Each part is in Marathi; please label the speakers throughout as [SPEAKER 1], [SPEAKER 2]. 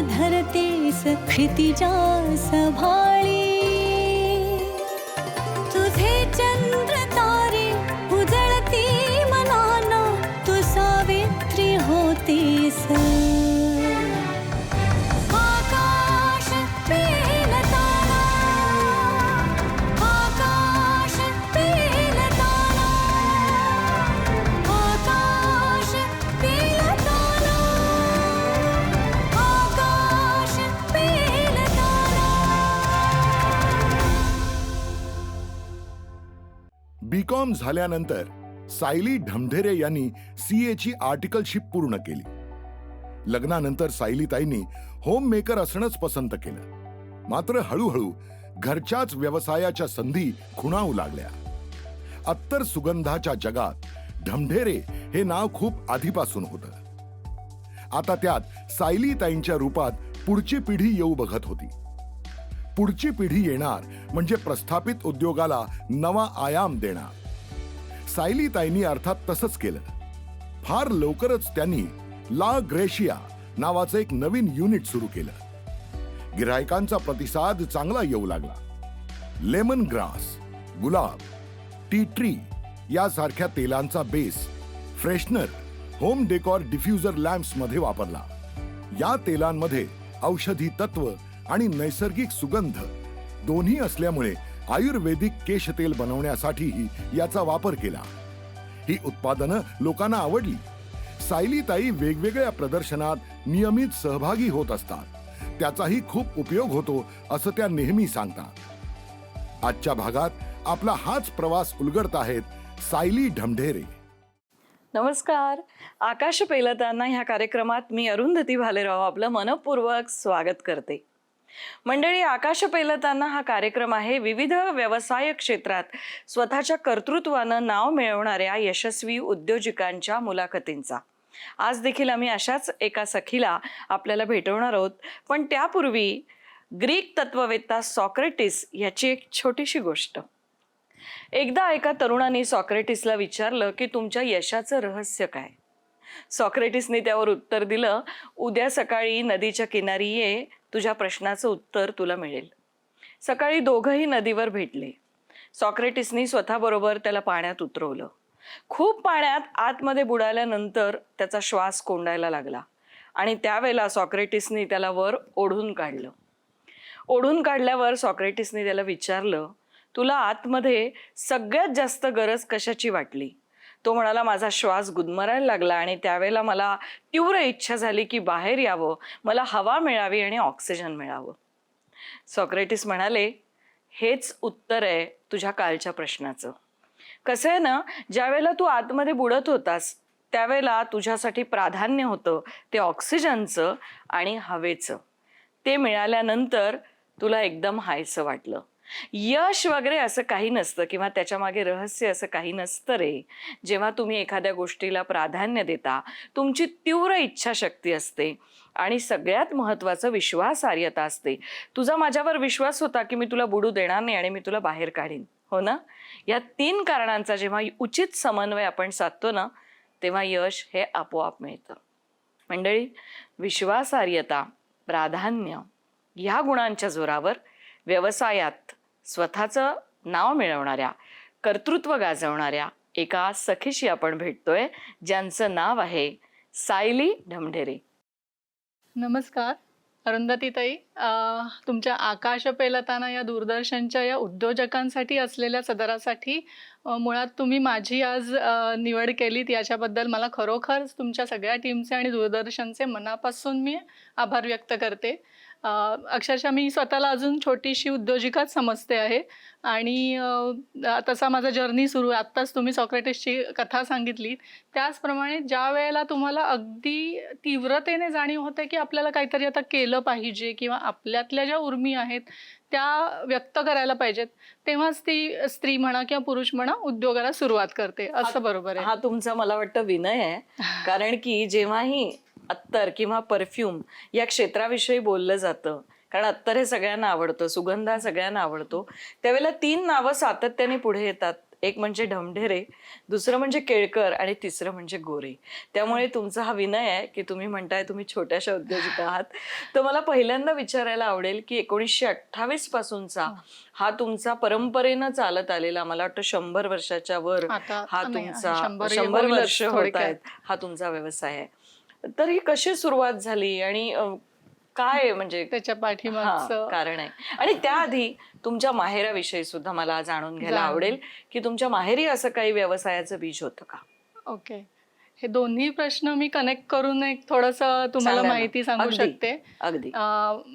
[SPEAKER 1] धरते सक्षितिजा सभाळी।
[SPEAKER 2] कॉम झाल्यानंतर सायली ढमढेरे यांनी सी एची आर्टिकलशिप पूर्ण केली. लग्नानंतर सायलीताईंनी होम मेकर असणंच पसंत केलं. मात्र हळूहळू घरच्याच व्यवसायाच्या संधी खुणावू लागल्या. अत्तर सुगंधाच्या जगात ढमढेरे हे नाव खूप आधीपासून होतं. आता त्यात सायलीताईंच्या रूपात पुढची पिढी येऊ बघत होती. पुढची पिढी येणार म्हणजे प्रस्थापित उद्योगाला नवा आयाम देणार. सायलीताईंनी अर्थात तसंच केलं. फार लवकरच त्यांनी ला ग्रेशिया नावाचं एक नवीन युनिट सुरू केलं. गिरायकांचा प्रतिसाद चांगला येऊ लागला. लेमन ग्रास गुलाब टी ट्री यासारख्या तेलांचा base freshener home decor diffuser लॅम्प्समध्ये वापरला. या तेलांमध्ये औषधी तत्व आणि नैसर्गिक सुगंध दोन्ही असल्यामुळे आयुर्वेदिक केशतेल बनवण्यासाठीही याचा वापर केला. ही उत्पादनं लोकांना आवडली. सायलीताई वेगवेगळ्या प्रदर्शनात नियमित सहभागी होत असतात. त्याचाही खूप उपयोग होतो असं त्या नेहमी सांगतात. आजच्या भागात आपला हाच प्रवास उलगडत आहेत सायली ढमढेरे.
[SPEAKER 3] नमस्कार. आकाश पेलताना ह्या कार्यक्रमात मी अरुंधती भालेराव आपलं मनपूर्वक स्वागत करते. मंडळी आकाश पेलताना हा कार्यक्रम आहे विविध व्यवसाय क्षेत्रात. स्वतःच्या कर्तृत्वानं नाव मिळवणाऱ्या यशस्वी उद्योजकांच्या मुलाखतींचा. आज देखील आम्ही अशाच एका सखीला आपल्याला भेटवणार आहोत. पण त्यापूर्वी ग्रीक तत्ववेत्ता सॉक्रेटिस याची एक छोटीशी गोष्ट. एकदा एका तरुणाने सॉक्रेटिसला विचारलं की तुमच्या यशाचं रहस्य काय? सॉक्रेटिसने त्यावर उत्तर दिलं उद्या सकाळी नदीच्या किनारी ये तुझ्या प्रश्नाचं उत्तर तुला मिळेल. सकाळी दोघंही नदीवर भेटले. सॉक्रेटिसनी स्वतःबरोबर त्याला पाण्यात उतरवलं. खूप पाण्यात आतमध्ये बुडाल्यानंतर त्याचा श्वास कोंडायला लागला आणि त्यावेळेला सॉक्रेटिसनी त्याला वर ओढून काढलं. ओढून काढल्यावर सॉक्रेटिसने त्याला विचारलं तुला आतमध्ये सगळ्यात जास्त गरज कशाची वाटली? तो म्हणाला माझा श्वास गुदमरायला लागला आणि त्यावेळेला मला तीव्र इच्छा झाली की बाहेर यावं. मला हवा मिळावी आणि ऑक्सिजन मिळावं. सॉक्रेटिस म्हणाले हेच उत्तर आहे तुझ्या कालच्या प्रश्नाचं. कसं आहे ना ज्यावेळेला तू आतमध्ये बुडत होतास त्यावेळेला तुझ्यासाठी प्राधान्य होतं ते ऑक्सिजनचं आणि हवेचं. ते मिळाल्यानंतर तुला एकदम हायचं वाटलं. यश वगैरे असं काही नसतं किंवा त्याच्यामागे रहस्य असं काही नसतं रे. जेव्हा तुम्ही एखाद्या गोष्टीला प्राधान्य देता तुमची तीव्र इच्छाशक्ती असते आणि सगळ्यात महत्त्वाचं विश्वासार्हता असते. तुझा माझ्यावर विश्वास होता की मी तुला बुडू देणार नाही आणि मी तुला बाहेर काढीन. हो ना? या तीन कारणांचा जेव्हा उचित समन्वय आपण साधतो ना तेव्हा यश हे आपोआप मिळतं. मंडळी विश्वासार्हता प्राधान्य ह्या गुणांच्या जोरावर व्यवसायात स्वतःचं नाव मिळवणाऱ्या कर्तृत्व गाजवणाऱ्या एका सखीशी आपण भेटतोय ज्यांचं नाव आहे सायली ढमढेरे.
[SPEAKER 4] नमस्कार अरुंधतीताई. तुमच्या आकाश पेलताना या दूरदर्शनच्या या उद्योजकांसाठी असलेल्या सदरासाठी मुळात तुम्ही माझी आज निवड केलीत याच्याबद्दल मला खरोखर तुमच्या सगळ्या टीमचे आणि दूरदर्शनचे मनापासून मी आभार व्यक्त करते. अक्षरशः मी स्वतःला अजून छोटीशी उद्योजिकाच समजते आहे. आणि तसा माझा जर्नी सुरू आहे. आत्ताच तुम्ही सॉक्रेटिसची कथा सांगितली. त्याचप्रमाणे ज्या वेळेला तुम्हाला अगदी तीव्रतेने जाणीव होते की आपल्याला काहीतरी आता केलं पाहिजे किंवा आपल्यातल्या ज्या उर्मी आहेत त्या व्यक्त करायला पाहिजेत तेव्हाच ती स्त्री म्हणा किंवा पुरुष म्हणा उद्योगाला सुरुवात करते. असं बरोबर आहे.
[SPEAKER 3] हा तुमचा मला वाटतं विनय आहे. कारण की जेव्हाही अत्तर किंवा परफ्यूम या क्षेत्राविषयी बोललं जातं. कारण अत्तर हे सगळ्यांना आवडतं सुगंध हा सगळ्यांना आवडतो. त्यावेळेला तीन नावं सातत्याने पुढे येतात. एक म्हणजे ढमढेरे दुसरं म्हणजे केळकर आणि तिसरं म्हणजे गोरे. त्यामुळे तुमचा हा विनय आहे की तुम्ही म्हणताय तुम्ही छोट्याशा उद्योजिका आहात. तर मला पहिल्यांदा विचारायला आवडेल की एकोणीसशे अठ्ठावीस पासूनचा हा. तुमचा परंपरेनं चालत आलेला मला वाटतं शंभर वर्षाच्या वर हा तुमचा
[SPEAKER 4] शंभर
[SPEAKER 3] वर्ष होत. आहेत हा तुमचा व्यवसाय आहे. तर ही कशी सुरुवात झाली? आणि काय म्हणजे
[SPEAKER 4] त्याच्या पाठीमागचं
[SPEAKER 3] कारण आहे. आणि त्याआधी तुमच्या माहेराविषयी सुद्धा मला जाणून घ्यायला. आवडेल की तुमच्या माहेरी असं काही व्यवसायाचं बीज होतं का?
[SPEAKER 4] ओके. हे दोन्ही प्रश्न मी कनेक्ट करून एक थोडस तुम्हाला. माहिती सांगू. शकते
[SPEAKER 3] अगदी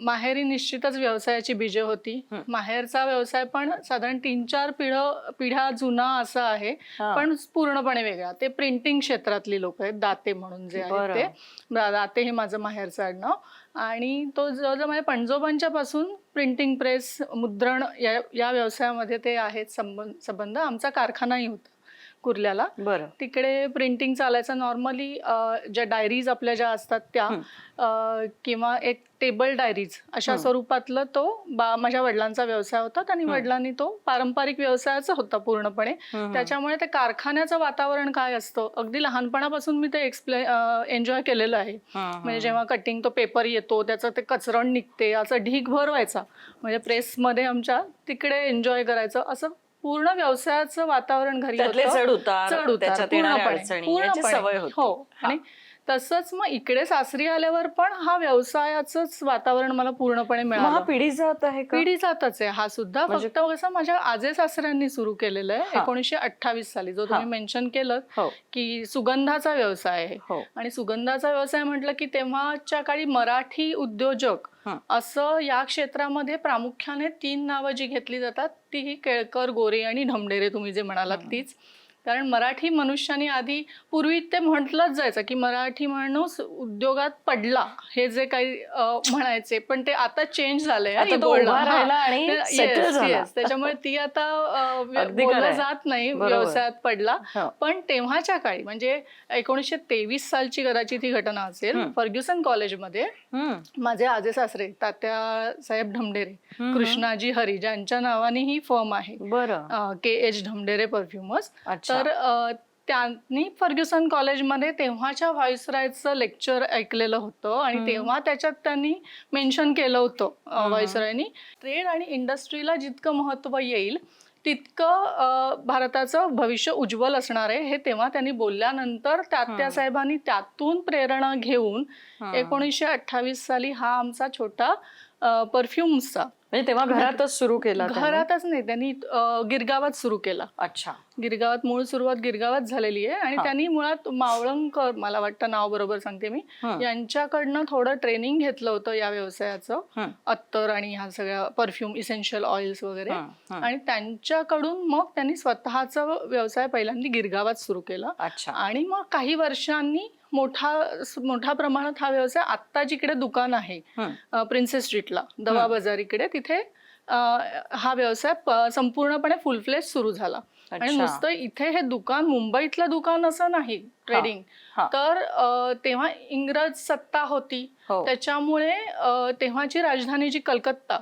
[SPEAKER 4] माहेरी निश्चितच व्यवसायाची बीजे होती. माहेरचा व्यवसाय पण साधारण तीन चार पिढ पिढ्या जुना असा आहे. पण पूर्णपणे वेगळा ते प्रिंटिंग क्षेत्रातली लोक आहेत दाते म्हणून जे आहेत. ते दाते हे माझं माहेरचं आडनाव आणि तो जवळजवळ माझ्या पणजोबांच्या पासून प्रिंटिंग प्रेस मुद्रण या या व्यवसायामध्ये ते आहेत संबंध संबंध आमचा कारखानाही होता कुर्ल्याला.
[SPEAKER 3] बरं.
[SPEAKER 4] तिकडे प्रिंटिंग चालायचं. नॉर्मली ज्या डायरीज आपल्या ज्या असतात त्या किंवा एक टेबल डायरीज अशा. स्वरूपातलं तो बा माझ्या वडिलांचा व्यवसाय होता. आणि. वडिलांनी तो पारंपरिक व्यवसायाचा होता पूर्णपणे. त्याच्यामुळे ते कारखान्याचं वातावरण काय असतं? अगदी लहानपणापासून मी ते एक्सप्ले एन्जॉय केलेलं आहे. म्हणजे. जेव्हा कटिंग तो पेपर येतो त्याचं ते कचरण निघते असं ढीगभर व्हायचा. म्हणजे प्रेसमध्ये आमच्या तिकडे एन्जॉय करायचं असं पूर्ण व्यवसायाचं वातावरण घरी.
[SPEAKER 3] चढ उतार
[SPEAKER 4] चढ उतार
[SPEAKER 3] त्याच्यात येणाऱ्या
[SPEAKER 4] पूर्णपणे,
[SPEAKER 3] अडचणी याची
[SPEAKER 4] पूर्णपणे.
[SPEAKER 3] सवय होती
[SPEAKER 4] हो
[SPEAKER 3] हा.
[SPEAKER 4] आणि तसंच मग इकडे सासरी आल्यावर पण हा व्यवसायाचंच वातावरण मला पूर्णपणे
[SPEAKER 3] हा
[SPEAKER 4] मिळालं
[SPEAKER 3] पिढी जात आहे
[SPEAKER 4] पिढी जातच आहे हा सुद्धा
[SPEAKER 3] म्हणजे-
[SPEAKER 4] फक्त कसं माझ्या आजे सासऱ्यांनी सुरू केलेलं आहे. एकोणीसशे अठ्ठावीस साली जो. तुम्ही मेन्शन केलं
[SPEAKER 3] हो
[SPEAKER 4] की सुगंधाचा व्यवसाय आहे
[SPEAKER 3] हो
[SPEAKER 4] आणि सुगंधाचा व्यवसाय म्हटलं की तेव्हाच्या काळी मराठी उद्योजक. असं या क्षेत्रामध्ये प्रामुख्याने तीन नावं जी घेतली जातात ती ही केळकर गोरे आणि ढमडेरे तुम्ही जे म्हणालात. तीच कारण मराठी मनुष्याने आधी पूर्वी ते म्हटलंच जायचं की मराठी माणूस उद्योगात पडला हे जे काही म्हणायचे पण ते आता चेंज झालंय. त्याच्यामुळे ती आता बोललं. जात नाही. व्यवसायात पडला
[SPEAKER 3] हो.
[SPEAKER 4] पण तेव्हाच्या काळी म्हणजे एकोणीसशे तेवीस सालची कदाचित ही घटना असेल. फर्ग्युसन कॉलेजमध्ये माझे आजे सासरे तात्या साहेब ढमडेरे
[SPEAKER 3] हम्म.
[SPEAKER 4] कृष्णाजी हरी ज्यांच्या नावाने ही फर्म आहे
[SPEAKER 3] बरं
[SPEAKER 4] के एच ढमडेरे परफ्युमर्स तर अ, त्यांनी फर्ग्युसन कॉलेजमध्ये तेव्हाच्या व्हाईसरायचं लेक्चर ऐकलेलं होतं आणि. तेव्हा त्याच्यात त्यांनी मेन्शन केलं होतं
[SPEAKER 3] हम्म.
[SPEAKER 4] व्हाईसरायनी ट्रेड आणि इंडस्ट्रीला जितकं महत्त्व येईल तितकं अ, भारताचं भविष्य उज्ज्वल असणार आहे हे तेव्हा त्यांनी बोलल्यानंतर तात्या. साहेबांनी त्यातून प्रेरणा घेऊन. एकोणीसशे अठ्ठावीस साली हा आमचा छोटा परफ्युम्सचा
[SPEAKER 3] म्हणजे तेव्हा घरातच सुरू केला?
[SPEAKER 4] घरातच नाही त्यांनी गिरगावात सुरू केला
[SPEAKER 3] अच्छा
[SPEAKER 4] गिरगावात मूळ सुरुवात गिरगावात झालेली आहे आणि. त्यांनी मुळात मावळंकर मला वाटतं नाव बरोबर सांगते मी. यांच्याकडनं थोडं ट्रेनिंग घेतलं होतं या व्यवसायाचं. अत्तर आणि ह्या सगळ्या परफ्यूम इसेन्शियल ऑइल्स वगैरे. आणि त्यांच्याकडून मग त्यांनी स्वतःचा व्यवसाय पहिल्यांदा गिरगावात सुरू केला
[SPEAKER 3] अच्छा
[SPEAKER 4] आणि मग काही वर्षांनी मोठा मोठ्या प्रमाणात हा व्यवसाय आत्ता जिकडे दुकान आहे प्रिन्सेस स्ट्रीटला दवा. बाजार इकडे तिथे हा व्यवसाय संपूर्णपणे फुल फ्लेज सुरू झाला. आणि. नुसतं इथे हे दुकान मुंबईतलं दुकान असं नाही ट्रेडिंग. तर तेव्हा इंग्रज सत्ता होती.
[SPEAKER 3] हो.
[SPEAKER 4] त्याच्यामुळे तेव्हाची राजधानी जी कलकत्ता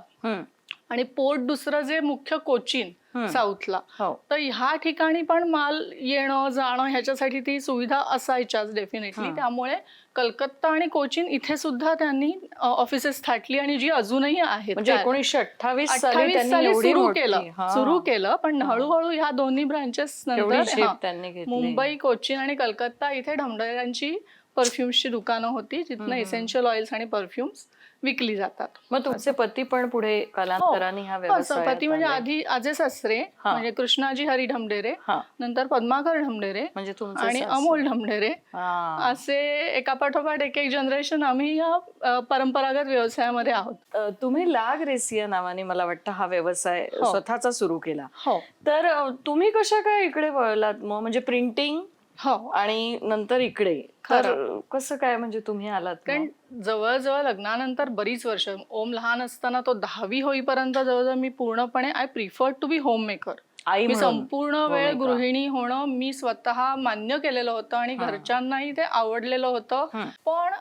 [SPEAKER 4] आणि पोर्ट दुसरं जे मुख्य कोचीन. साऊथला
[SPEAKER 3] हो
[SPEAKER 4] तर ह्या ठिकाणी पण माल येणं जाणं ह्याच्यासाठी ती सुविधा असायच्याच डेफिनेटली. त्यामुळे कलकत्ता आणि कोचीन इथे सुद्धा त्यांनी ऑफिसेस थाटली आणि जी अजूनही आहेत
[SPEAKER 3] म्हणजे एकोणीसशे अठ्ठावीस साली
[SPEAKER 4] 28
[SPEAKER 3] त्यांनी
[SPEAKER 4] साली
[SPEAKER 3] एवढी
[SPEAKER 4] सुरू केलं. सुरू केलं पण. हळूहळू ह्या दोन्ही ब्रांचेस नंतर मुंबई कोचीन आणि कलकत्ता इथे ढमढऱ्यांची परफ्युम्सची दुकानं होती जिथनं. इसेन्शियल ऑइल्स आणि परफ्युम्स विकली जातात.
[SPEAKER 3] मग तुमचे पती पण पुढे कालांतराने हा.
[SPEAKER 4] हो,
[SPEAKER 3] व्यवसाय
[SPEAKER 4] पती म्हणजे आधी आजे सासरे. म्हणजे कृष्णाजी हरी ढमढेरे
[SPEAKER 3] हा.
[SPEAKER 4] नंतर पद्माकर ढमढेरे
[SPEAKER 3] म्हणजे
[SPEAKER 4] आणि. अमोल ढमढेरे.
[SPEAKER 3] हा.
[SPEAKER 4] असे एका पाठोपाठ एक एक जनरेशन आम्ही या परंपरागत व्यवसायामध्ये आहोत.
[SPEAKER 3] तुम्ही लाग रेसिया नावाने मला वाटतं हा व्यवसाय
[SPEAKER 4] हो.
[SPEAKER 3] स्वतःचा सुरू केला.
[SPEAKER 4] हो.
[SPEAKER 3] तर तुम्ही कशा काय इकडे वळलात मग? म्हणजे प्रिंटिंग?
[SPEAKER 4] हो
[SPEAKER 3] आणि नंतर इकडे तर कसं काय म्हणजे तुम्ही आलात
[SPEAKER 4] कारण? जवळजवळ लग्नानंतर बरीच वर्ष ओम लहान असताना तो दहावी होईपर्यंत जवळजवळ मी पूर्णपणे I prefer to be home maker
[SPEAKER 3] आई
[SPEAKER 4] मी. संपूर्ण वेळ. गृहिणी होणं मी स्वतः मान्य केलेलं होतं आणि. घरच्यांनाही ते आवडलेलं होतं. पण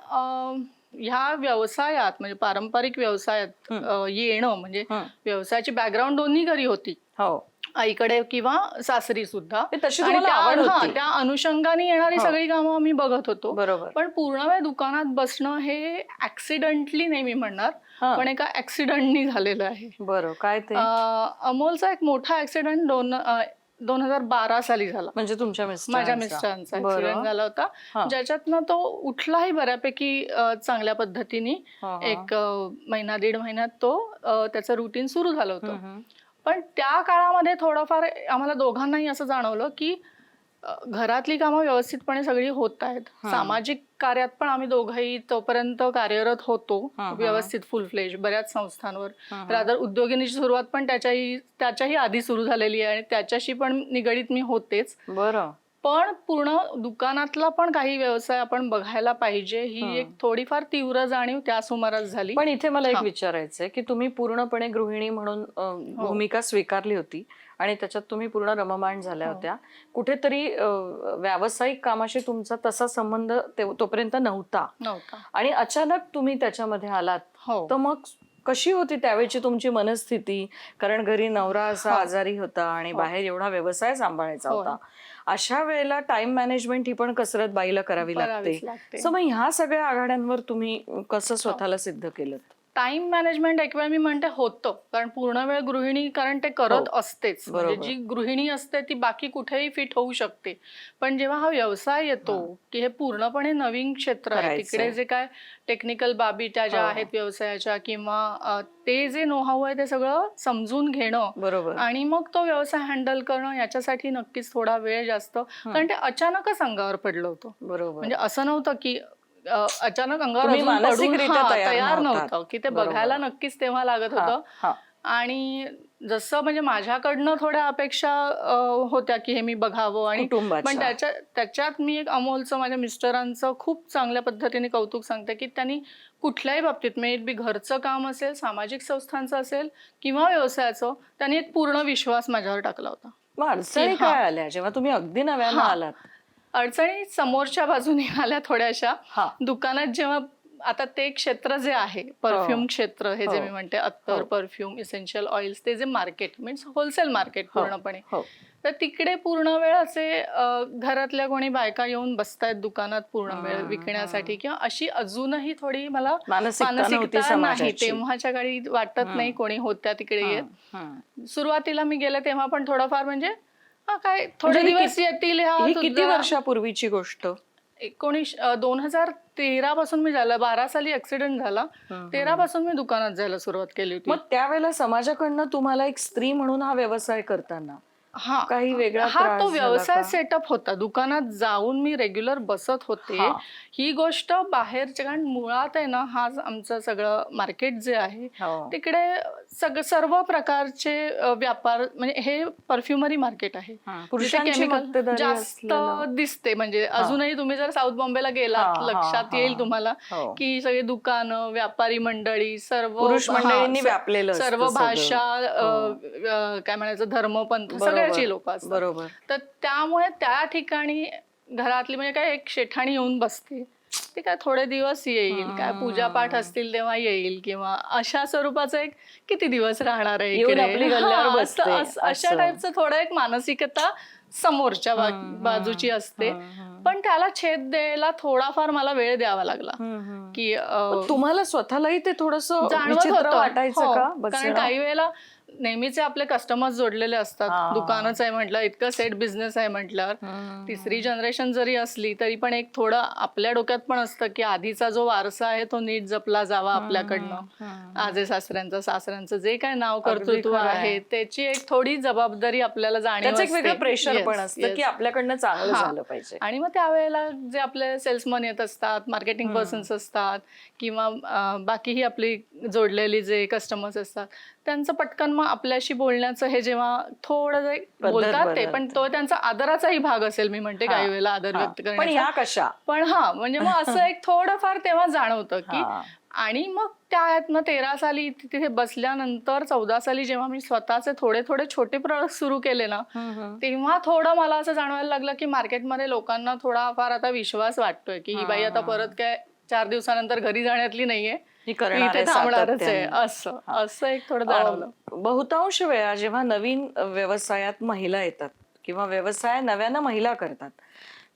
[SPEAKER 4] ह्या व्यवसायात म्हणजे पारंपरिक व्यवसायात येणं म्हणजे. व्यवसायाची बॅकग्राऊंड दोन्ही घरी होती
[SPEAKER 3] हो
[SPEAKER 4] आईकडे किंवा सासरी सुद्धा
[SPEAKER 3] तशी
[SPEAKER 4] त्या- अनुषंगाने येणारी. सगळी कामं आम्ही बघत होतो
[SPEAKER 3] बरोबर
[SPEAKER 4] पण पूर्ण वेळ दुकानात बसणं हे ऍक्सिडेंटली नाही मी म्हणणार. पण एका ऍक्सिडेंटनी झालेलं आहे
[SPEAKER 3] बरं काय ते
[SPEAKER 4] अमोलचा एक मोठा ऍक्सिडेंट दोन दोन हजार बारा साली झाला
[SPEAKER 3] म्हणजे तुमच्या
[SPEAKER 4] माझ्या मिस्टरांचा. ऍक्सिडेंट झाला होता. ज्याच्यातनं तो उठलाही बऱ्यापैकी चांगल्या पद्धतीने. एक महिना दीड महिन्यात तो त्याचं रुटीन सुरू झालं होतं. पण त्या काळामध्ये थोडंफार आम्हाला दोघांनाही असं जाणवलं की घरातली कामं व्यवस्थितपणे सगळी होत आहेत. सामाजिक कार्यात पण आम्ही दोघंही तोपर्यंत कार्यरत होतो. व्यवस्थित फुल फ्लेज बऱ्याच संस्थांवर. रादर उद्योगिनीची सुरुवात पण त्याच्याही त्याच्याही आधी सुरू झालेली आहे आणि त्याच्याशी पण निगडीत मी होतेच
[SPEAKER 3] बरं
[SPEAKER 4] पण पूर्ण दुकानातला पण काही व्यवसाय आपण बघायला पाहिजे
[SPEAKER 3] हा.
[SPEAKER 4] ही एक थोडीफार तीव्र जाणीव त्या सुमारास झाली
[SPEAKER 3] पण इथे मला एक
[SPEAKER 4] हा.
[SPEAKER 3] विचारायचंय की तुम्ही पूर्णपणे गृहिणी म्हणून अ, भूमिका स्वीकारली होती आणि त्याच्यात तुम्ही पूर्ण रममाण झाल्या
[SPEAKER 4] हो.
[SPEAKER 3] होत्या कुठेतरी व्यावसायिक कामाशी तुमचा तसा संबंध तोपर्यंत नव्हता आणि अचानक तुम्ही त्याच्यामध्ये आलात
[SPEAKER 4] हो
[SPEAKER 3] तर मग कशी होती त्यावेळची तुमची मनस्थिती कारण घरी नवरा असा
[SPEAKER 4] हो.
[SPEAKER 3] आजारी होता आणि
[SPEAKER 4] हो.
[SPEAKER 3] बाहेर एवढा व्यवसाय सांभाळायचा. होता अशा वेळेला टाइम मॅनेजमेंट ही पण कसरत बाईला करावी लागते. सो मग ह्या सगळ्या आघाड्यांवर तुम्ही कसं स्वतःला सिद्ध केलं
[SPEAKER 4] टाइम मॅनेजमेंट एक वेळ मी म्हणते होतं. कारण पूर्ण वेळ गृहिणी कारण ते करत
[SPEAKER 3] हो.
[SPEAKER 4] असतेच. म्हणजे
[SPEAKER 3] बरोबर.
[SPEAKER 4] जी गृहिणी असते ती बाकी कुठेही फिट होऊ शकते. पण जेव्हा हा व्यवसाय येतो की हे पूर्णपणे नवीन क्षेत्र आहे. तिकडे जे काय टेक्निकल बाबी त्या ज्या
[SPEAKER 3] हो.
[SPEAKER 4] आहेत व्यवसायाच्या किंवा अ, ते जे नोहाऊ आहे ते सगळं समजून घेणं
[SPEAKER 3] बरोबर.
[SPEAKER 4] आणि मग तो व्यवसाय हँडल करणं याच्यासाठी नक्कीच थोडा वेळ जास्त. कारण ते अचानकच अंगावर पडलं होतं.
[SPEAKER 3] बरोबर.
[SPEAKER 4] म्हणजे असं नव्हतं की अचानक अंगावर
[SPEAKER 3] तुम्ही मानसिकरित्या तयार.
[SPEAKER 4] नव्हतं की ते
[SPEAKER 3] बरोबर.
[SPEAKER 4] बघायला नक्कीच तेव्हा लागत
[SPEAKER 3] हा,
[SPEAKER 4] होतं
[SPEAKER 3] हा.
[SPEAKER 4] आणि जसं म्हणजे माझ्याकडनं थोड्या अपेक्षा अ, होत्या की हे मी बघावं आणि
[SPEAKER 3] कुटुंबाच्या.
[SPEAKER 4] पण त्याच्या त्याच्यात मी एक अमोलचं माझ्या मिस्टरांचं खूप चांगल्या पद्धतीने कौतुक सांगते की त्यांनी कुठल्याही बाबतीत मे बी घरचं काम असेल सामाजिक संस्थांचं असेल किंवा व्यवसायाचं त्यांनी एक पूर्ण विश्वास माझ्यावर टाकला होता
[SPEAKER 3] मग अडचणी
[SPEAKER 4] की हा.
[SPEAKER 3] काय आल्या जेव्हा तुम्ही अगदी नव्यानं
[SPEAKER 4] हा.
[SPEAKER 3] आलात
[SPEAKER 4] अडचणी समोरच्या बाजूने आल्या थोड्याशा
[SPEAKER 3] हा
[SPEAKER 4] दुकानात जेव्हा आता ते क्षेत्र जे आहे परफ्यूम क्षेत्र हे जे
[SPEAKER 3] हो.
[SPEAKER 4] मी म्हणते अत्तर
[SPEAKER 3] हो.
[SPEAKER 4] परफ्यूम इसेन्शियल ऑइल्स ते जे मार्केट मीन्स होलसेल मार्केट
[SPEAKER 3] हो.
[SPEAKER 4] पूर्णपणे
[SPEAKER 3] हो
[SPEAKER 4] तर तिकडे पूर्ण वेळ असे अ, घरातल्या कोणी बायका येऊन बसतायत दुकानात पूर्ण वेळ
[SPEAKER 3] हा,
[SPEAKER 4] विकण्यासाठी किंवा अशी अजूनही थोडी मला
[SPEAKER 3] मानसिकता नव्हती
[SPEAKER 4] मानसिकता नाही
[SPEAKER 3] समाजाची.
[SPEAKER 4] तेव्हाच्या काळी वाटत
[SPEAKER 3] हं.
[SPEAKER 4] नाही कोणी होत्या तिकडे येत
[SPEAKER 3] हं, हं.
[SPEAKER 4] सुरुवातीला मी गेले तेव्हा पण थोडंफार म्हणजे हा काय थोडे
[SPEAKER 3] म्हणजे ही
[SPEAKER 4] दिवस
[SPEAKER 3] कित-
[SPEAKER 4] येतील ह्या
[SPEAKER 3] ही किती वर्षापूर्वीची गोष्ट?
[SPEAKER 4] एकोणीस दोन हजार तेरा पासून मी झालं बारा साली ऍक्सिडेंट झाला तेरा पासून मी दुकानात जायला सुरुवात केली होती.
[SPEAKER 3] मग त्यावेळेला समाजाकडनं तुम्हाला एक स्त्री म्हणून हा व्यवसाय करताना
[SPEAKER 4] हा
[SPEAKER 3] काही वेगळा
[SPEAKER 4] हा तो व्यवसाय? सेटअप होता दुकानात जाऊन मी रेग्युलर बसत होते
[SPEAKER 3] हा.
[SPEAKER 4] गोष्ट बाहेरच्या कारण मुळात आहे ना हा आमचं सगळं मार्केट जे आहे
[SPEAKER 3] हो.
[SPEAKER 4] तिकडे सग सर्व प्रकारचे व्यापार म्हणजे हे परफ्युमरी मार्केट आहे
[SPEAKER 3] मक्तेदारी
[SPEAKER 4] जास्त. दिसते म्हणजे अजूनही तुम्ही जर साऊथ बॉम्बेला गेलात लक्षात. येईल तुम्हाला
[SPEAKER 3] हो.
[SPEAKER 4] की सगळे दुकानं व्यापारी मंडळी सर्व
[SPEAKER 3] मंडळींनी व्यापलेलं
[SPEAKER 4] सर्व. भाषा
[SPEAKER 3] हो.
[SPEAKER 4] काय म्हणायचं धर्मपंथ सगळ्याची लोक असतात
[SPEAKER 3] बरोबर
[SPEAKER 4] तर त्यामुळे त्या ठिकाणी घरातली म्हणजे काय एक शेठाणी येऊन बसते ते काय थोडे दिवस येईल काय पूजापाठ असतील तेव्हा येईल किंवा अशा स्वरूपाचं एक किती दिवस राहणार आहे
[SPEAKER 3] येऊन
[SPEAKER 4] इकडे
[SPEAKER 3] आपली गल्ल्यावर
[SPEAKER 4] हा, असं-
[SPEAKER 3] बसते,
[SPEAKER 4] असं- अशा
[SPEAKER 3] असं.
[SPEAKER 4] टाईपचं थोडं एक मानसिकता समोरच्या बा- बाजूची असते. पण त्याला छेद द्यायला थोडाफार मला वेळ द्यावा लागला. की अ,
[SPEAKER 3] तुम्हाला स्वतःलाही ते थोडस
[SPEAKER 4] जाणवत
[SPEAKER 3] विचित्र
[SPEAKER 4] होतं
[SPEAKER 3] वाटायचं
[SPEAKER 4] हो,
[SPEAKER 3] का
[SPEAKER 4] कारण? काही वेळेला नेहमीचे आपले कस्टमर्स जोडलेले. असतात दुकानच आहे म्हटलं इतकं सेट बिझनेस आहे म्हटल्यावर तिसरी जनरेशन जरी असली तरी पण एक थोडं आपल्या डोक्यात पण असतं की आधीचा जो वारसा आहे तो नीट जपला जावा आपल्याकडनं आजे सासऱ्यांचं सासऱ्यांचं जे काय नाव कर्तृत्व
[SPEAKER 3] आहे.
[SPEAKER 4] त्याची एक थोडी जबाबदारी आपल्याला जाणीव.
[SPEAKER 3] प्रेशर पण असतं. की आपल्याकडनं चांगलं. झालं पाहिजे
[SPEAKER 4] आणि मग त्यावेळेला जे आपले सेल्समन येत असतात मार्केटिंग पर्सन्स असतात किंवा बाकीही आपली जोडलेली जे कस्टमर्स असतात त्यांचं पटकन मग आपल्याशी बोलण्याचं हे जेव्हा थोडं बोलतात ते पण. तो त्यांचा आदराचाही भाग असेल मी म्हणते. काही वेळेला आदर. व्यक्त
[SPEAKER 3] पण ह्या कशा
[SPEAKER 4] पण हा म्हणजे मग असं एक थोडंफार तेव्हा जाणवतं की. आणि मग त्यातनं तेरा साली तिथे बसल्यानंतर चौदा साली जेव्हा मी स्वतःचे थोडे थोडे छोटे प्रोडक्ट सुरू केले ना तेव्हा थोडं मला असं जाणवायला लागलं की मार्केटमध्ये लोकांना थोडाफार आता विश्वास वाटतोय की ही बाई आता परत काय चार दिवसानंतर घरी जाण्यातली नाहीये
[SPEAKER 3] करणार
[SPEAKER 4] इथे
[SPEAKER 3] आहे
[SPEAKER 4] थांबणारच आहे
[SPEAKER 3] सातत्याने.
[SPEAKER 4] असं असं एक थोडं जाणवलं
[SPEAKER 3] अं, बहुतांश वेळा जेव्हा नवीन व्यवसायात महिला येतात किंवा व्यवसाय नव्यानं महिला करतात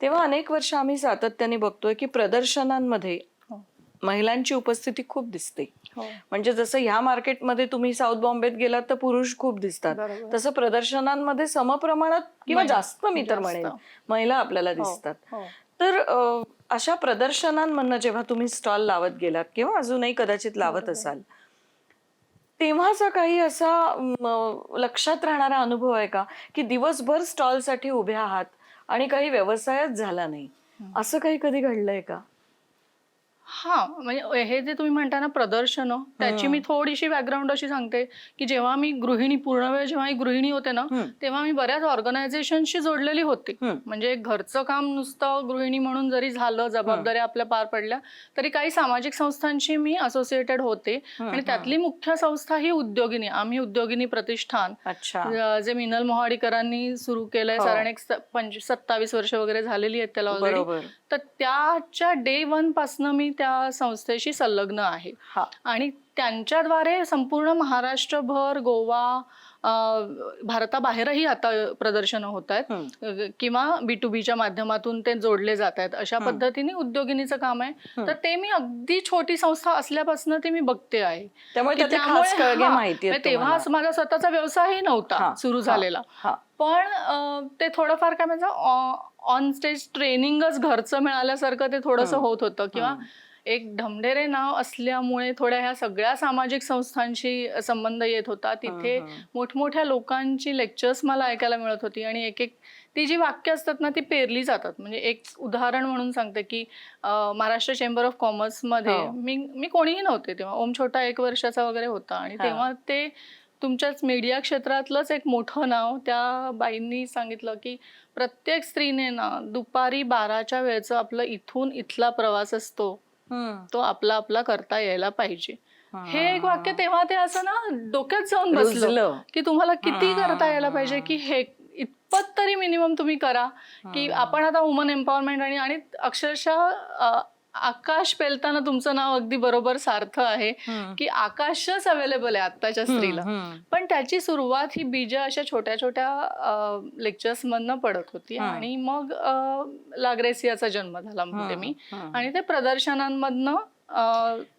[SPEAKER 3] तेव्हा अनेक वर्ष आम्ही सातत्याने बघतोय की प्रदर्शनांमध्ये
[SPEAKER 4] हो.
[SPEAKER 3] महिलांची उपस्थिती खूप दिसते
[SPEAKER 4] हो.
[SPEAKER 3] म्हणजे जसं ह्या मार्केटमध्ये तुम्ही साऊथ बॉम्बेत गेलात तर पुरुष खूप दिसतात
[SPEAKER 4] बरोबर.
[SPEAKER 3] तसं प्रदर्शनांमध्ये समप्रमाणात किंवा
[SPEAKER 4] महिला.
[SPEAKER 3] जास्त मी तर
[SPEAKER 4] जास्त.
[SPEAKER 3] म्हणेन महिला आपल्याला
[SPEAKER 4] हो,
[SPEAKER 3] दिसतात
[SPEAKER 4] हो.
[SPEAKER 3] तर अ, अशा प्रदर्शनांमधनं जेव्हा तुम्ही स्टॉल लावत गेलात किंवा अजूनही कदाचित लावत असाल तेव्हाचा काही असा लक्षात राहणारा अनुभव आहे का? की दिवसभर स्टॉलसाठी उभे आहात आणि काही व्यवसायच झाला नाही. असं काही कधी घडलंय का?
[SPEAKER 4] हा म्हणजे हे जे तुम्ही म्हणता ना प्रदर्शन त्याची मी थोडीशी बॅकग्राऊंड अशी सांगते की जेव्हा मी गृहिणी पूर्ण वेळ जेव्हा मी गृहिणी होते ना. तेव्हा मी बऱ्याच ऑर्गनायझेशनशी जोडलेली होती. म्हणजे घरचं काम नुसतं गृहिणी म्हणून जरी झालं जबाबदाऱ्या आपल्या पार पडल्या तरी काही सामाजिक संस्थांशी मी असोसिएटेड होते. आणि त्यातली मुख्य संस्था ही उद्योगिनी आम्ही उद्योगिनी प्रतिष्ठान. जे मिनल मोहाडीकरांनी सुरू केलंय
[SPEAKER 3] हो.
[SPEAKER 4] साधारण एक सत्तावीस वर्ष वगैरे झालेली आहेत त्याला ऑलरेडी तर त्याच्या डे वन पासनं मी त्या संस्थेशी संलग्न आहे. आणि त्यांच्याद्वारे संपूर्ण महाराष्ट्रभर गोवा भारताबाहेरही आता प्रदर्शनं होत आहेत. किंवा बी टू बीच्या माध्यमातून ते जोडले जात आहेत. अशा पद्धतीने उद्योगिनीचं काम आहे. तर ते मी अगदी छोटी संस्था असल्यापासून ते मी बघते आहे.
[SPEAKER 3] त्यामुळे
[SPEAKER 4] म्हणजे तेव्हा. माझा स्वतःचा व्यवसायही नव्हता सुरू झालेला. पण ते थोडंफार काय म्हणजे ऑन स्टेज ट्रेनिंगच घरचं मिळाल्यासारखं ते थोडंसं होत होतं. किंवा एक ढमढेरे नाव असल्यामुळे थोड्या ह्या सगळ्या सामाजिक संस्थांशी संबंध येत होता तिथे मोठमोठ्या लोकांची लेक्चर्स मला ऐकायला मिळत होती आणि एक एक ती जी वाक्य असतात ना ती पेरली जातात म्हणजे एक उदाहरण म्हणून सांगते की महाराष्ट्र चेंबर ऑफ कॉमर्समध्ये. मी मी कोणीही नव्हते तेव्हा ओम छोटा एक वर्षाचा वगैरे होता आणि. तेव्हा ते तुमच्याच मीडिया क्षेत्रातलंच एक मोठं नाव त्या बाईंनी सांगितलं की प्रत्येक स्त्रीने ना दुपारी बाराच्या वेळचं आपलं इथून इथला प्रवास असतो. तो आपला आपला करता यायला पाहिजे. हे एक वाक्य तेव्हा ते असं ना डोक्यात जाऊन बसलं. की तुम्हाला किती करता यायला पाहिजे की हे इतपत तरी मिनिमम तुम्ही करा की आपण आता वुमन एम्पॉवरमेंट आणि आणि अक्षरशः आकाश पेलताना तुमचं नाव अगदी बरोबर सार्थ आहे. की आकाशच अवेलेबल आहे आत्ताच्या स्त्रीला. पण त्याची सुरुवात ही बीज अशा छोट्या छोट्या लेक्चर्स मधनं पडत होती. आणि मग लाग्रेसियाचा जन्म झाला म्हणते मी. आणि ते प्रदर्शनांमधनं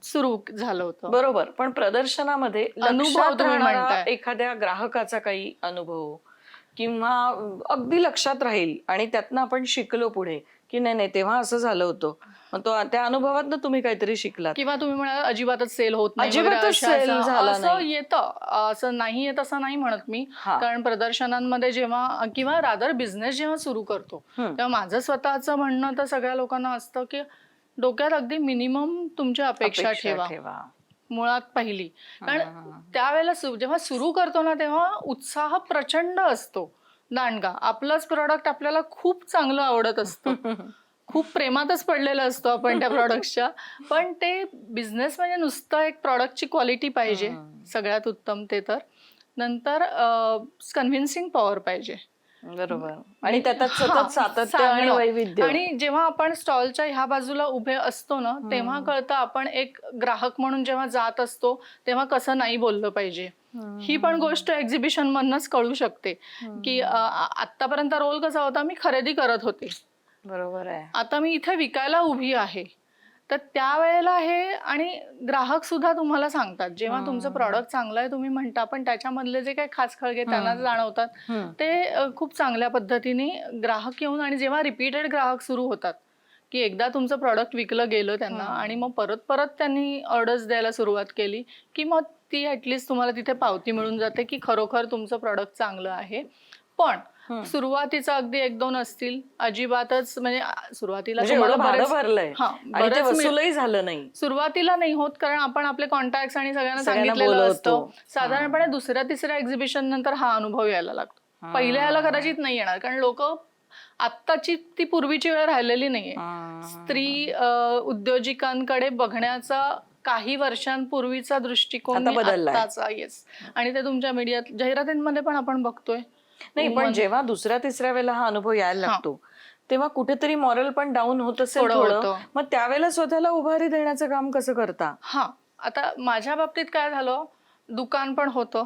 [SPEAKER 4] सुरू झालं होतं
[SPEAKER 3] बरोबर पण प्रदर्शनामध्ये
[SPEAKER 4] अनुभव.
[SPEAKER 3] एखाद्या ग्राहकाचा काही अनुभव किंवा अगदी लक्षात राहील आणि त्यातनं आपण शिकलो पुढे की नाही नाही तेव्हा असं झालं होतं. मग तो त्या अनुभवातनं तुम्ही काहीतरी शिकलात.
[SPEAKER 4] किंवा तुम्ही म्हणाल अजिबातच सेल होत नाही वगैरे
[SPEAKER 3] अजिबातच
[SPEAKER 4] अशा-
[SPEAKER 3] sale
[SPEAKER 4] असं-
[SPEAKER 3] झाला
[SPEAKER 4] असं
[SPEAKER 3] नाही.
[SPEAKER 4] येतं. असं नाही येत असं नाही म्हणत मी.
[SPEAKER 3] हा.
[SPEAKER 4] कारण प्रदर्शनांमध्ये जेव्हा किंवा रादर बिझनेस जेव्हा सुरू करतो
[SPEAKER 3] हम्म.
[SPEAKER 4] तेव्हा माझं स्वतःचं म्हणणं तर सगळ्या लोकांना असतं की डोक्यात अगदी मिनिमम तुमच्या अपेक्षा ठेवा. मुळात पहिली. कारण त्यावेळेला सु- जेव्हा सुरू करतो ना तेव्हा उत्साह प्रचंड असतो. दांडगा आपलंच प्रॉडक्ट आपल्याला खूप चांगलं आवडत असतं. खूप प्रेमातच पडलेलं असतो आपण त्या प्रॉडक्टच्या पण ते बिझनेस म्हणजे नुसतं एक प्रॉडक्टची क्वालिटी पाहिजे. सगळ्यात उत्तम ते तर. नंतर कन्व्हिन्सिंग पॉवर पाहिजे.
[SPEAKER 3] बरोबर. आणि त्यात सतत सातत्य आणि
[SPEAKER 4] सांगणं.
[SPEAKER 3] वैविध्य.
[SPEAKER 4] आणि जेव्हा आपण स्टॉलच्या ह्या बाजूला उभे असतो ना तेव्हा कळतं आपण एक ग्राहक म्हणून जेव्हा जात असतो तेव्हा कसं नाही बोललं पाहिजे. ही पण गोष्ट एक्झिबिशन मधनच कळू शकते की अ, आ- आतापर्यंत रोल कसा होता? मी खरेदी करत होते.
[SPEAKER 3] बरोबर आहे.
[SPEAKER 4] आता मी इथे विकायला उभी आहे. तर त्यावेळेला हे आणि ग्राहक सुद्धा तुम्हाला सांगतात जेव्हा तुमचं. प्रॉडक्ट चांगलं आहे तुम्ही म्हणता पण त्याच्यामधले जे काही खास खळगे त्यांना. जाणवतात. ते खूप चांगल्या पद्धतीने ग्राहक येऊन आणि जेव्हा रिपीटेड ग्राहक सुरू होतात की एकदा तुमचं प्रॉडक्ट विकलं गेलं त्यांना. आणि मग परत परत त्यांनी ऑर्डर्स द्यायला सुरुवात केली की मग ती ऍटलिस्ट तुम्हाला तिथे पावती मिळून जाते की खरोखर तुमचं प्रॉडक्ट चांगलं आहे पण. सुरुवातीचं अगदी एक दोन असतील. अजिबातच म्हणजे सुरुवातीला
[SPEAKER 3] म्हणजे एवढं
[SPEAKER 4] तुम्हाला
[SPEAKER 3] भाडं
[SPEAKER 4] बरेच-
[SPEAKER 3] भरलंय.
[SPEAKER 4] हा,
[SPEAKER 3] आणि ते
[SPEAKER 4] बरेच मिळ-
[SPEAKER 3] वसुलही झालं नाही.
[SPEAKER 4] सुरुवातीला नाही होत कारण आपण आपले कॉन्टॅक्ट आणि सगळ्यांना
[SPEAKER 3] सगळ्यांना
[SPEAKER 4] सांगितलेलं
[SPEAKER 3] बोलवतो.
[SPEAKER 4] असतं. साधारणपणे दुसऱ्या तिसऱ्या एक्झिबिशन नंतर हा अनुभव यायला लागतो. पहिल्या याला कदाचित नाही येणार. कारण लोक आत्ताची ती पूर्वीची वेळ राहिलेली नाहीये. स्त्री अ, उद्योजिकांकडे बघण्याचा काही वर्षांपूर्वीचा दृष्टिकोन
[SPEAKER 3] आता बदललाय.
[SPEAKER 4] येस आणि ते तुमच्या मीडियात जाहिरातींमध्ये पण आपण बघतोय.
[SPEAKER 3] नाही पण
[SPEAKER 4] Woman-
[SPEAKER 3] जेव्हा दुसऱ्या तिसऱ्या वेळेला हा अनुभव यायला
[SPEAKER 4] हा.
[SPEAKER 3] लागतो तेव्हा कुठेतरी मॉरल पण डाऊन होत असेल
[SPEAKER 4] थोडं.
[SPEAKER 3] मग त्यावेळेला स्वतःला उभारी देण्याचं काम कसं करता
[SPEAKER 4] हा आता माझ्या बाबतीत काय झालं दुकान पण होतं.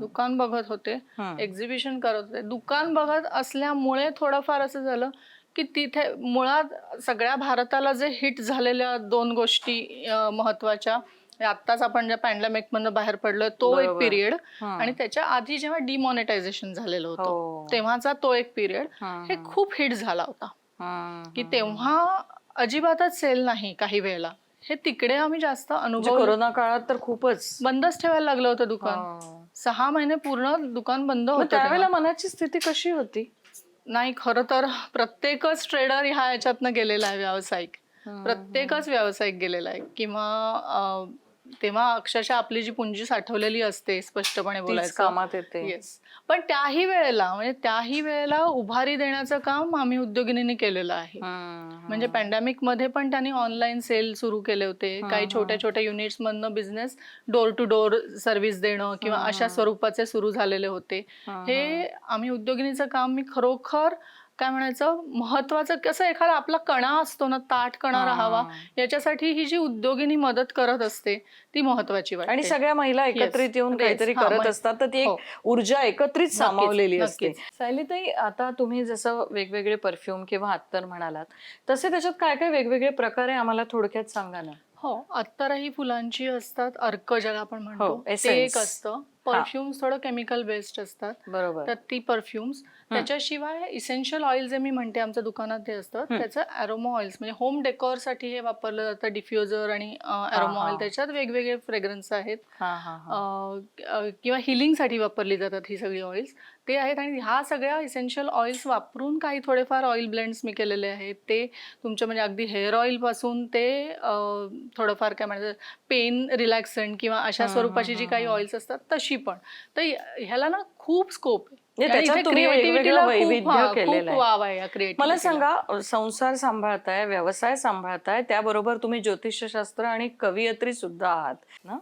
[SPEAKER 4] दुकान बघत होते. एक्झिबिशन करत होते दुकान बघत असल्यामुळे थोडंफार असं झालं की तिथे मुळात सगळ्या भारताला जे हिट झालेल्या दोन गोष्टी महत्त्वाच्या आत्ताच आपण ज्या पॅन्डेमिक मधनं बाहेर पडलोय तो एक. पिरियड. आणि त्याच्या आधी जेव्हा डिमॉनिटायझेशन झालेलं
[SPEAKER 3] हो.
[SPEAKER 4] होतं तेव्हाचा तो एक पिरियड. हे खूप हिट झाला होता. की तेव्हा अजिबातच सेल नाही काही वेळेला हे तिकडे आम्ही जास्त
[SPEAKER 3] म्हणजे
[SPEAKER 4] अनुभव
[SPEAKER 3] कोरोना काळात तर खूपच
[SPEAKER 4] बंदच ठेवायला लागलं होतं दुकान
[SPEAKER 3] हा.
[SPEAKER 4] सहा महिने पूर्ण दुकान बंद होतं
[SPEAKER 3] त्यावेळेला. मनाची स्थिती कशी होती
[SPEAKER 4] नाही खरं तर प्रत्येकच ट्रेडर ह्या याच्यातनं गेलेला आहे व्यावसायिक प्रत्येकच व्यावसायिक गेलेला आहे किंवा तेव्हा अक्षरशः आपली जी पुंजी साठवलेली असते स्पष्टपणे बोलायचं.
[SPEAKER 3] कामात येते.
[SPEAKER 4] येस पण त्याही वेळेला म्हणजे त्याही वेळेला उभारी देण्याचं काम आम्ही उद्योगिनींनी केलेलं आहे. म्हणजे पॅन्डेमिकमध्ये पण त्यांनी ऑनलाईन सेल सुरू केले होते. काही छोट्या छोट्या युनिट्स मधनं business door to door service देणं किंवा अशा स्वरूपाचे सुरू झालेले होते. हे. आम्ही उद्योगिनीचं काम मी खरोखर काय म्हणायचं महत्वाचं कसं एखादा आपला कणा असतो ना ताट कणा राहावा याच्यासाठी ही जी उद्योगिनी मदत करत असते ती महत्वाची
[SPEAKER 3] आणि
[SPEAKER 4] वाटते
[SPEAKER 3] सगळ्या महिला एकत्रित येऊन. काहीतरी
[SPEAKER 4] हा,
[SPEAKER 3] करत असतात तर ती
[SPEAKER 4] हो.
[SPEAKER 3] एक ऊर्जा एकत्रित सामावलेली असते. सायलीताई आता तुम्ही जसं वेगवेगळे परफ्यूम किंवा अत्तर म्हणालात तसे त्याच्यात काय काय वेगवेगळे प्रकार आहे आम्हाला थोडक्यात सांगा ना
[SPEAKER 4] हो अत्तरही फुलांची असतात अर्क ज्याला आपण म्हणतो
[SPEAKER 3] हो,
[SPEAKER 4] ते
[SPEAKER 3] essence.
[SPEAKER 4] एक असतं परफ्युम्स थोडं केमिकल बेस्ड असतात.
[SPEAKER 3] बरोबर.
[SPEAKER 4] तर ती परफ्युम्स त्याच्याशिवाय इसेन्शियल ऑइल जे मी म्हणते आमच्या दुकानात ते असतं त्याचं अरोमा ऑइल्स म्हणजे होम डेकोरसाठी हे वापरलं जातं डिफ्युजर आणि अरोमा. ऑइल त्याच्यात वेगवेगळे फ्रेग्रन्स आहेत. किंवा हिलिंगसाठी वापरली जातात ही सगळी ऑइल्स ते आहेत आणि ह्या सगळ्या इसेन्शियल ऑइल्स वापरून काही थोडेफार ऑइल ब्लेंड्स मी केलेले आहेत. ते तुमच्या म्हणजे अगदी हेअर ऑइलपासून ते थोडंफार काय म्हणतात पेन रिलॅक्संट किंवा अशा स्वरूपाची जी काही ऑइल्स असतात तशी पण तर ह्या- ह्याला ना खूप स्कोप
[SPEAKER 3] म्हणजे आहे.
[SPEAKER 4] creativity
[SPEAKER 3] मला. सांगा संसार सांभाळताय व्यवसाय सांभाळताय त्याबरोबर तुम्ही ज्योतिषशास्त्र आणि कवयित्री सुद्धा आहात ना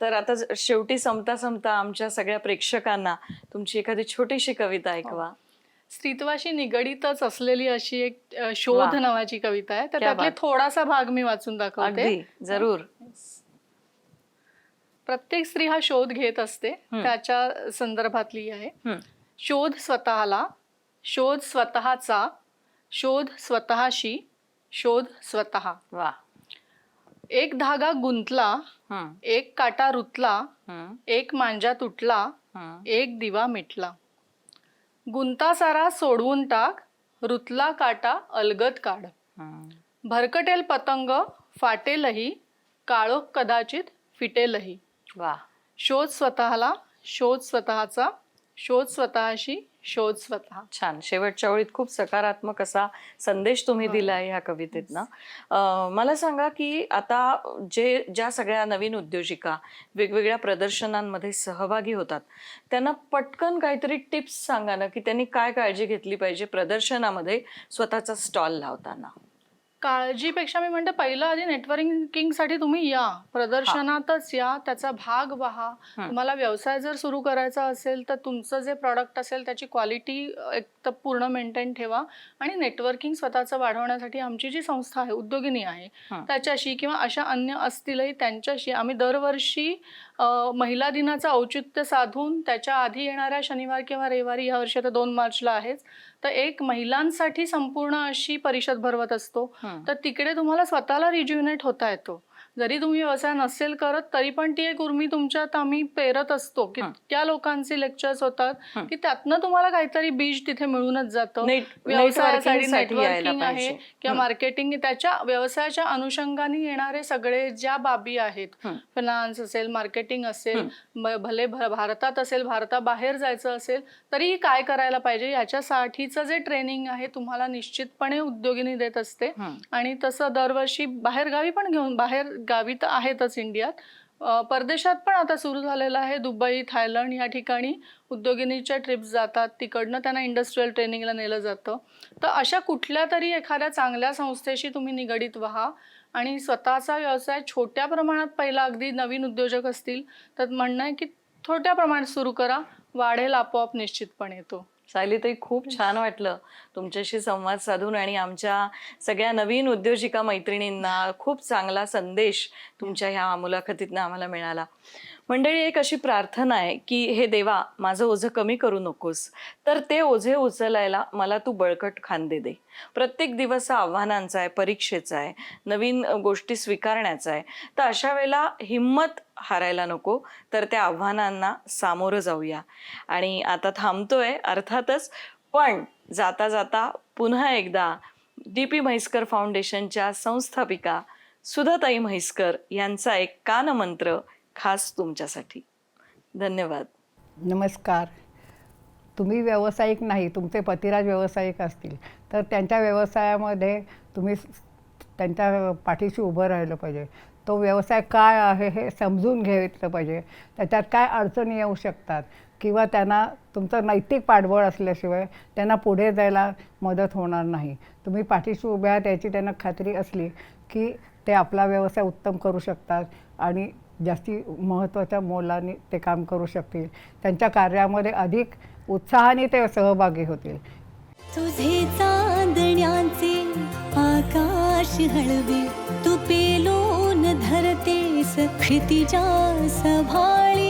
[SPEAKER 3] तर आता शेवटी संपता संपता आमच्या सगळ्या प्रेक्षकांना तुमची एखादी छोटीशी कविता ऐकवा
[SPEAKER 4] स्त्रीत्वाशी निगडीतच असलेली अशी एक शोध. नावाची कविता आहे तर त्यातले. थोडासा भाग मी वाचून दाखवते
[SPEAKER 3] जरूर
[SPEAKER 4] प्रत्येक स्त्री हा शोध घेत असते त्याच्या संदर्भातली आहे. शोध स्वतःला शोध स्वतःचा शोध स्वतःशी शोध स्वतः.
[SPEAKER 3] वा.
[SPEAKER 4] एक धागा गुंतला एक काटा रुतला एक मांजा तुटला. एक दिवा मिटला. गुंता सारा सोडवून टाक रुतला काटा अलगद काढ. भरकटेल पतंग फाटेलही काळोख कदाचित फिटेलही.
[SPEAKER 3] वा.
[SPEAKER 4] शोध स्वतःला शोध स्वतःचा शोध स्वतःशी शोध स्वतः.
[SPEAKER 3] छान. शेवटच्या ओळीत खूप सकारात्मक असा संदेश तुम्ही दिलाय ह्या कवितेत ना मला सांगा की आता जे ज्या सगळ्या नवीन उद्योजिका वेगवेगळ्या प्रदर्शनांमध्ये सहभागी होतात त्यांना पटकन काहीतरी टिप्स सांगा ना की त्यांनी काय काळजी घेतली पाहिजे प्रदर्शनामध्ये स्वतःचा स्टॉल लावताना.
[SPEAKER 4] काळजीपेक्षा मी म्हणते पहिलं आधी नेटवर्किंगसाठी तुम्ही या. प्रदर्शनातच या. त्याचा भाग व्हा तुम्हाला व्यवसाय जर सुरू करायचा असेल तर तुमचं जे प्रॉडक्ट असेल त्याची क्वालिटी एक तर पूर्ण मेंटेन ठेवा. आणि नेटवर्किंग स्वतःचं वाढवण्यासाठी आमची जी संस्था आहे उद्योगिनी आहे. त्याच्याशी किंवा अशा अन्य असतीलही त्यांच्याशी. आम्ही दरवर्षी महिला दिनाचं औचित्य साधून त्याच्या आधी येणाऱ्या शनिवार किंवा रविवारी ह्या वर्षी आता दोन मार्चला आहेच तर एक महिलांसाठी संपूर्ण अशी परिषद भरवत असतो. तर तिकडे तुम्हाला स्वतःला रिज्युनेट होता येतो जरी तुम्ही व्यवसाय नसेल करत तरी पण ती एक उर्मी तुमच्यात आम्ही पेरत असतो की. त्या लोकांचे लेक्चर्स होतात. की त्यातनं तुम्हाला काहीतरी बीज तिथे मिळूनच जातं व्यवसायासाठी नेटवर्किंग आहे. किंवा. मार्केटिंग त्याच्या व्यवसायाच्या अनुषंगाने येणारे सगळे ज्या बाबी आहेत. फिनान्स असेल मार्केटिंग असेल भले भारतात असेल भारताबाहेर जायचं असेल तरीही काय करायला पाहिजे याच्यासाठीचं जे ट्रेनिंग आहे तुम्हाला निश्चितपणे उद्योगिनी देत असते. आणि तसं दरवर्षी बाहेर गावी पण घेऊन बाहेर गावी तर आहेतच इंडियात. परदेशात पण आता सुरू झालेलं आहे. दुबई थायलंड या ठिकाणी उद्योगिनीच्या ट्रिप्स जातात. तिकडनं त्यांना इंडस्ट्रीयल ट्रेनिंगला नेलं जातं. तर अशा कुठल्या तरी एखाद्या चांगल्या संस्थेशी तुम्ही निगडीत व्हा आणि स्वतःचा व्यवसाय छोट्या प्रमाणात पहिला अगदी नवीन उद्योजक असतील तर म्हणणं आहे की छोट्या प्रमाणात सुरू करा. वाढेल आपोआप निश्चितपणे येतो
[SPEAKER 3] सायली तरी खूप छान वाटलं. तुमच्याशी संवाद साधून आणि आमच्या सगळ्या नवीन उद्योजिका मैत्रिणींना खूप चांगला संदेश तुमच्या ह्या मुलाखतीतनं आम्हाला मिळाला. मंडळी एक अशी प्रार्थना आहे की हे देवा माझं ओझं कमी करू नकोस. तर ते ओझे उचलायला मला तू बळकट खांदे दे. प्रत्येक दिवस हा आव्हानांचा आहे परीक्षेचा आहे नवीन गोष्टी स्वीकारण्याचा आहे. तर अशा वेळेला हिंमत हारायला नको तर त्या आव्हानांना सामोरं जाऊया. आणि आता थांबतोय अर्थातच पण जाता जाता पुन्हा एकदा डी पी म्हैसकर फाउंडेशनच्या संस्थापिका सुधाताई म्हैसकर यांचा एक कानमंत्र खास तुमच्यासाठी. धन्यवाद.
[SPEAKER 5] नमस्कार. तुम्ही व्यावसायिक नाही तुमचे पतिराज व्यावसायिक असतील तर त्यांच्या व्यवसायामध्ये तुम्ही त्यांच्या पाठीशी उभं राहिलं पाहिजे. तो व्यवसाय काय आहे हे समजून घेतलं पाहिजे. त्याच्यात काय अडचणी येऊ शकतात? किंवा त्यांना तुमचं नैतिक पाठबळ असल्याशिवाय त्यांना पुढे जायला मदत होणार नाही. तुम्ही पाठीशी उभ्या आहात याची त्यांना खात्री असली की ते आपला व्यवसाय उत्तम करू शकतात आणि जास्ती महत्त्वाच्या मोलाने ते काम करू शकतील. त्यांच्या कार्यामध्ये अधिक उत्साहाने ते सहभागी होतील.
[SPEAKER 1] तुझे चांदण्याचे आकाश हळवे तू पेलून धरते सभाळी